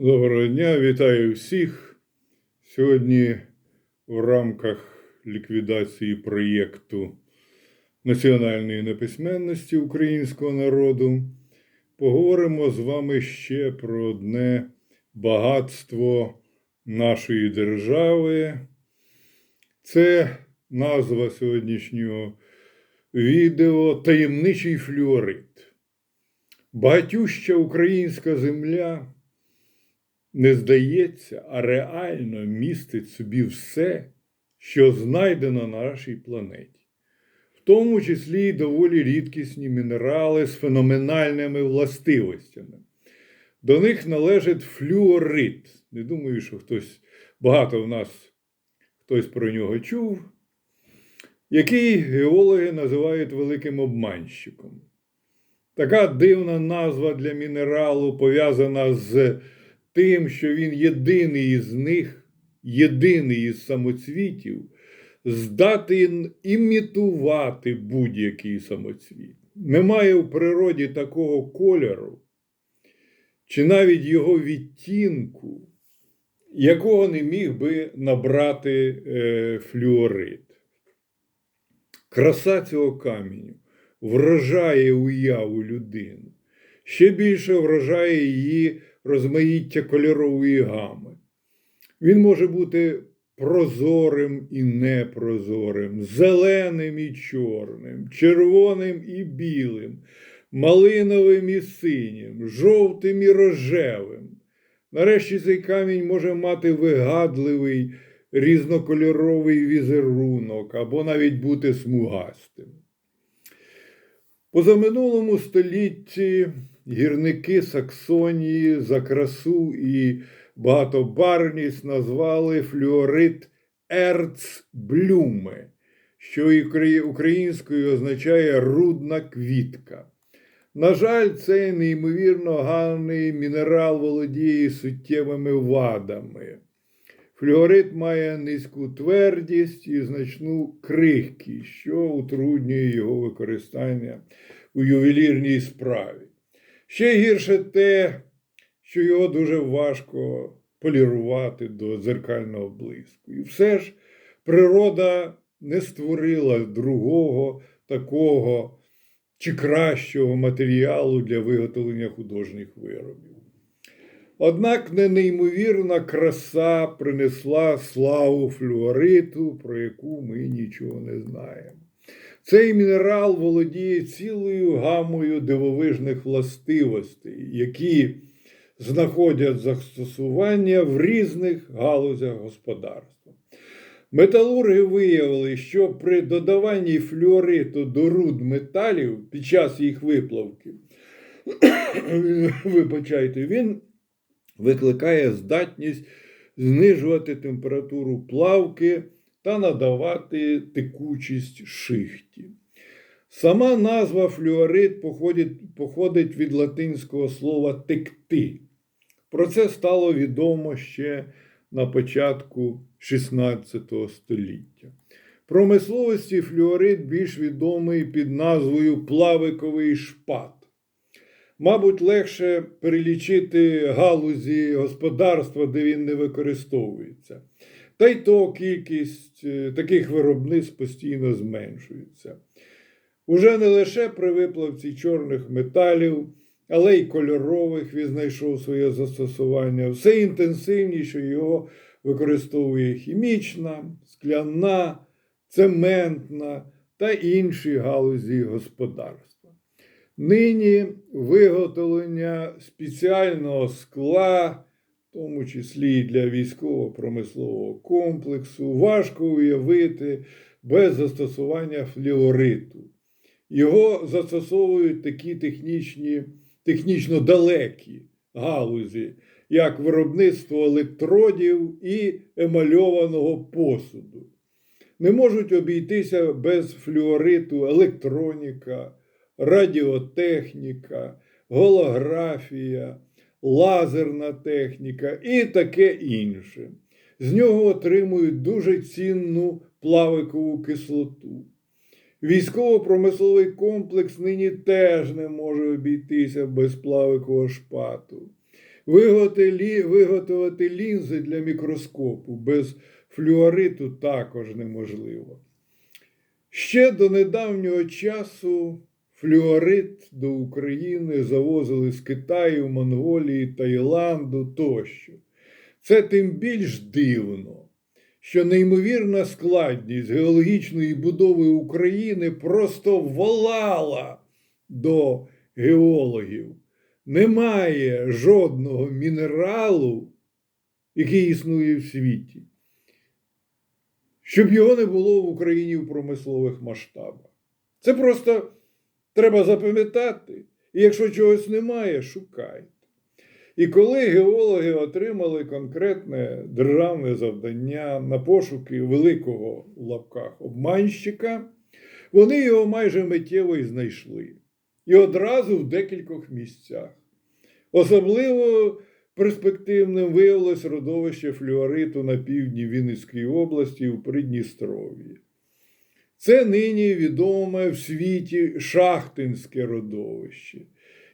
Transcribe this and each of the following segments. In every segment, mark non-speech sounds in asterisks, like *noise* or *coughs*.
Доброго дня, вітаю всіх. Сьогодні в рамках ліквідації проєкту національної неписьменності українського народу поговоримо з вами ще про одне багатство нашої держави. Це назва сьогоднішнього відео Таємничий флюорит. Багатюща українська земля не здається, а реально містить собі все, що знайдено на нашій планеті, в тому числі й доволі рідкісні мінерали з феноменальними властивостями. До них належить флюорит. Не думаю, що хтось багато в нас хтось про нього чув, який геологи називають великим обманщиком. Така дивна назва для мінералу пов'язана з тим, що він єдиний із них, єдиний із самоцвітів, здатен імітувати будь-який самоцвіт. Немає в природі такого кольору, чи навіть його відтінку, якого не міг би набрати е, флюорит. Краса цього каменю вражає уяву людини. Ще більше вражає її розмаїття кольорової гами. Він може бути прозорим і непрозорим, зеленим і чорним, червоним і білим, малиновим і синім, жовтим і рожевим. Нарешті цей камінь може мати вигадливий різнокольоровий візерунок або навіть бути смугастим. Позаминулому столітті гірники Саксонії за красу і багатобарвність назвали флюорит ерцблюме, що українською означає рудна квітка. На жаль, цей неймовірно гарний мінерал володіє суттєвими вадами. Флюорит має низьку твердість і значну крихкість, що утруднює його використання у ювелірній справі. Ще гірше те, що його дуже важко полірувати до дзеркального блиску. І все ж природа не створила другого такого чи кращого матеріалу для виготовлення художніх виробів. Однак не неймовірна краса принесла славу флюориту, про яку ми нічого не знаємо. Цей мінерал володіє цілою гамою дивовижних властивостей, які знаходять застосування в різних галузях господарства. Металурги виявили, що при додаванні флюориту до руд металів під час їх виплавки, *coughs* вибачайте, він викликає здатність знижувати температуру плавки та надавати текучість шихті. Сама назва флюорит походить, походить від латинського слова текти. Про це стало відомо ще на початку XVI століття. Промисловості флюорит більш відомий під назвою плавиковий шпат. Мабуть, легше перелічити галузі господарства, де він не використовується. Та й то кількість е, таких виробництв постійно зменшується. Уже не лише при виплавці чорних металів, але й кольорових він знайшов своє застосування. Все інтенсивніше його використовує хімічна, скляна, цементна та інші галузі господарства. Нині виготовлення спеціального скла в тому числі і для військово-промислового комплексу, важко уявити без застосування флюориту. Його застосовують такі технічні, технічно далекі галузі, як виробництво електродів і емальованого посуду. Не можуть обійтися без флюориту електроніка, радіотехніка, голографія лазерна техніка і таке інше. З нього отримують дуже цінну плавикову кислоту. Військово-промисловий комплекс нині теж не може обійтися без плавикового шпату. Виготовити, лінзи для мікроскопу без флюориту також неможливо. Ще до недавнього часу флюорит до України завозили з Китаю, Монголії, Таїланду тощо. Це тим більш дивно, що неймовірна складність геологічної будови України просто волала до геологів. Немає жодного мінералу, який існує в світі, щоб його не було в Україні в промислових масштабах. Це просто треба запам'ятати. І якщо чогось немає, шукайте. І коли геологи отримали конкретне державне завдання на пошуки великого в лапках обманщика, вони його майже миттєво і знайшли. І одразу в декількох місцях. Особливо перспективним виявилось родовище флюориту на півдні Вінницької області у Придністров'ї. Це нині відоме в світі шахтинське родовище.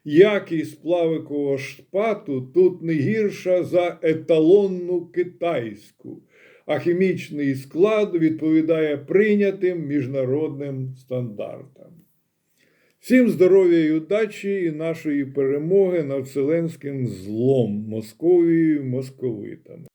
Якість плавикового шпату тут не гірша за еталонну китайську, а хімічний склад відповідає прийнятим міжнародним стандартам. Всім здоров'я і удачі і нашої перемоги над вселенським злом Московією московитами.